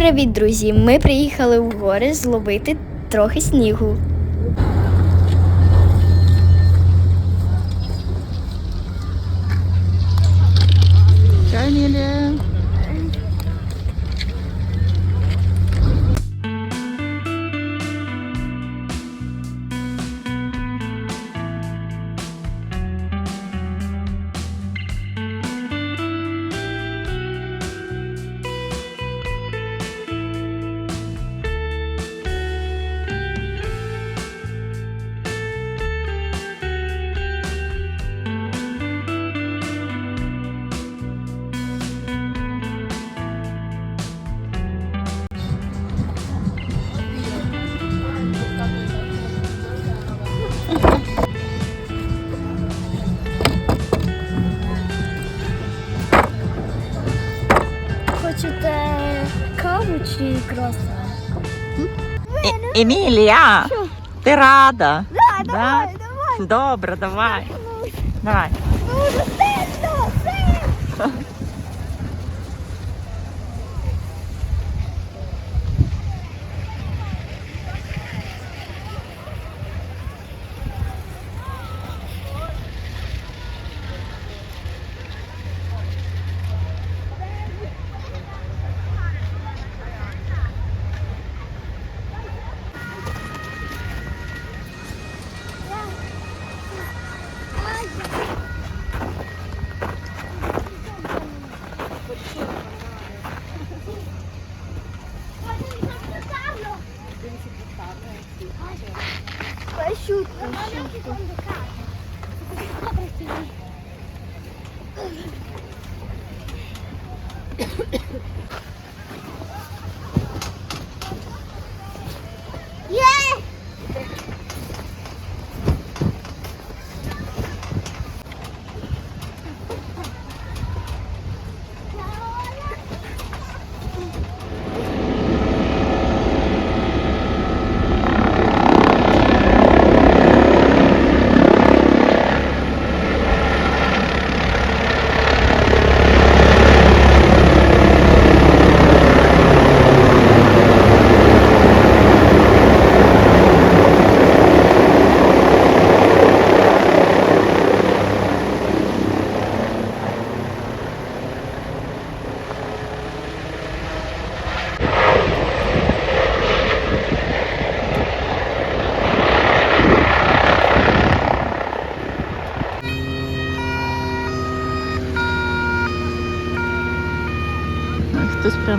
привіт, друзі! Ми приїхали в гори зловити трохи снігу. Емілія, ти рада? Да, Да? давай, давай. Добре, давай. Давай. Дуже сильно, сильно.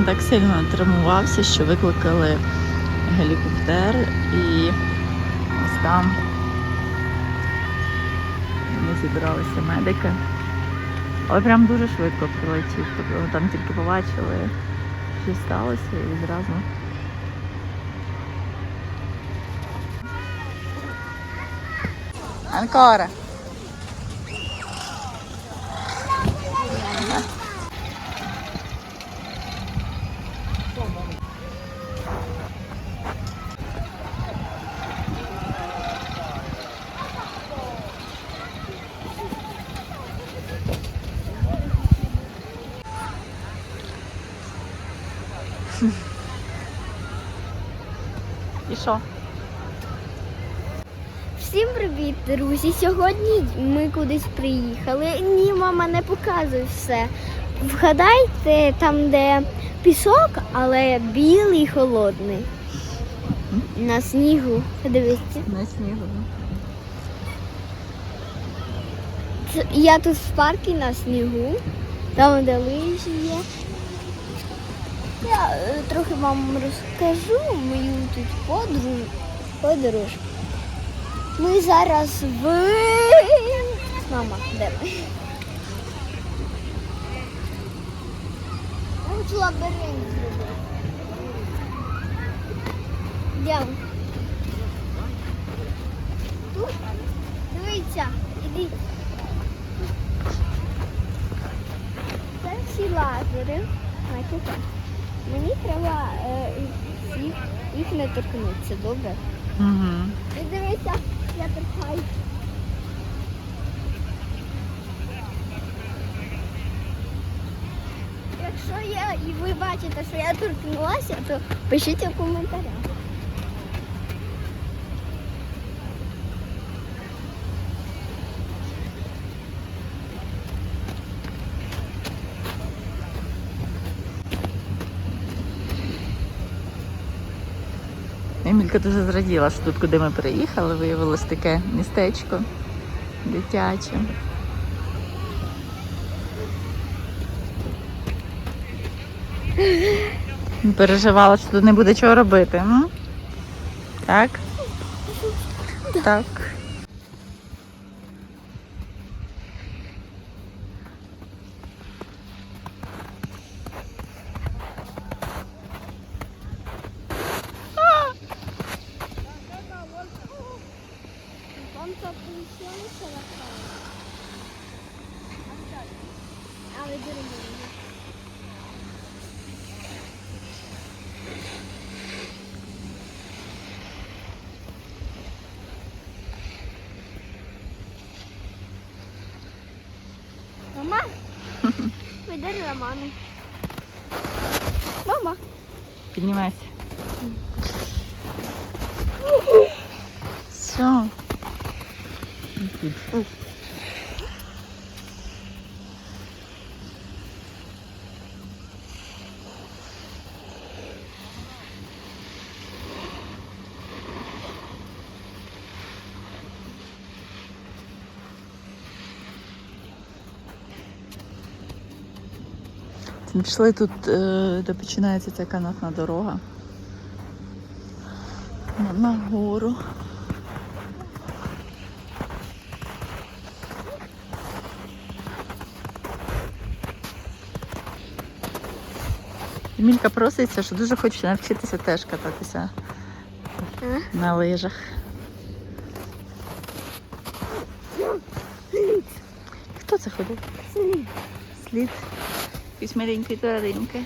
Прям так сильно травмувався, що викликали гелікоптер і ось там вони зібралися медики. Але прям дуже швидко прилетів. Тобто там тільки побачили, що сталося і зразу. Анкора. Що? Всім привіт, друзі! Сьогодні ми кудись приїхали. Ні, мама не показує все. Вгадайте там, де пісок, але білий холодний. На снігу. Дивіться. На снігу. Я тут в парку на снігу, там де лижі є. Я е, трохи вам розкажу мою тут подорож. подорож. Ми зараз в. Мама, де ми? Хочу лабіринт зробити. Йдемо. Тут? Дивіться, ідіть. Це всі лазери. Бачите? Мені треба е, їх, їх не торкнутися, добре? Угу. Дивися, я торкаю. Якщо якщо я і ви бачите, що я торкнулася, то пишіть у коментарях. Емілька дуже зраділа, що тут, куди ми приїхали, виявилось таке містечко дитяче. Переживала, що тут не буде чого робити. Так? Так. Подари мамі. Мама. Піднімайся. Все. Ми пішли тут, е, де починається ця канатна дорога. На, на гору. Емілька проситься, що дуже хоче навчитися теж кататися А? на лижах. Хто це ходив? Слід. Слід якоїсь маленької тваринки.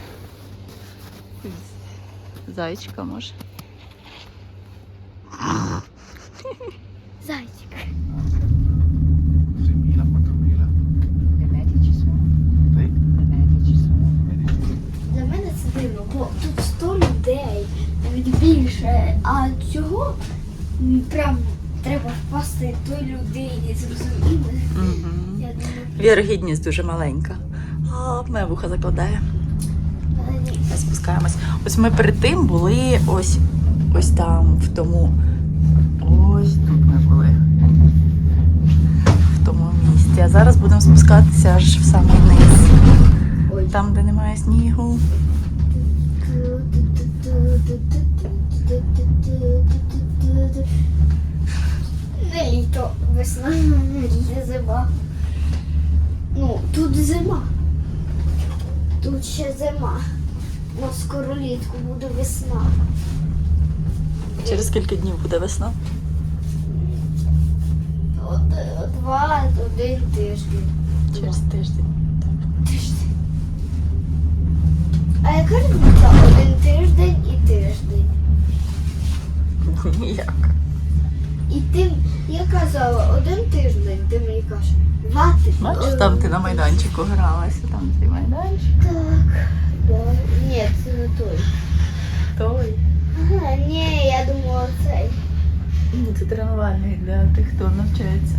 Зайчика може. Зайчик. 6.000, 4.000. Le medie ci sono? Sì. Le medie ci sono? Для мене це дивно, бо тут 100 людей, навіть більше, а цього прям треба впасти той людині, зрозуміли? Угу. Вірогідність дуже маленька. А, мене вуха закладає. Спускаємось. Ось ми перед тим були ось, ось там, в тому. Ось тут ми були. В тому місці. А зараз будемо спускатися аж в самий низ. Там, де немає снігу. Не літо, весна, не зима. Ну, тут зима. Тут ще зима. Ну, скоро літку буде весна. Через скільки днів буде весна? Два, один тиждень. Через тиждень. Тиждень. А яка різниця один тиждень і тиждень? Так. Ніяк. І ти, я казала, один тиждень, ти мені кажеш, два тижні. Бачиш, там ти на майданчику гралася, там цей майданчик. Так. Да. Ні, це не той. Той. Ага, ні, я думала цей. Ну, Це тренувальний для тих, хто навчається.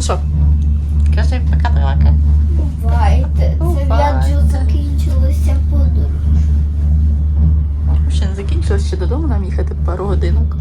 Що? Кажи пока-пока. Бувайте. Це для Бувайте. Джу закінчилася подорож. Ще не закінчилось, ще додому нам їхати пару годинок.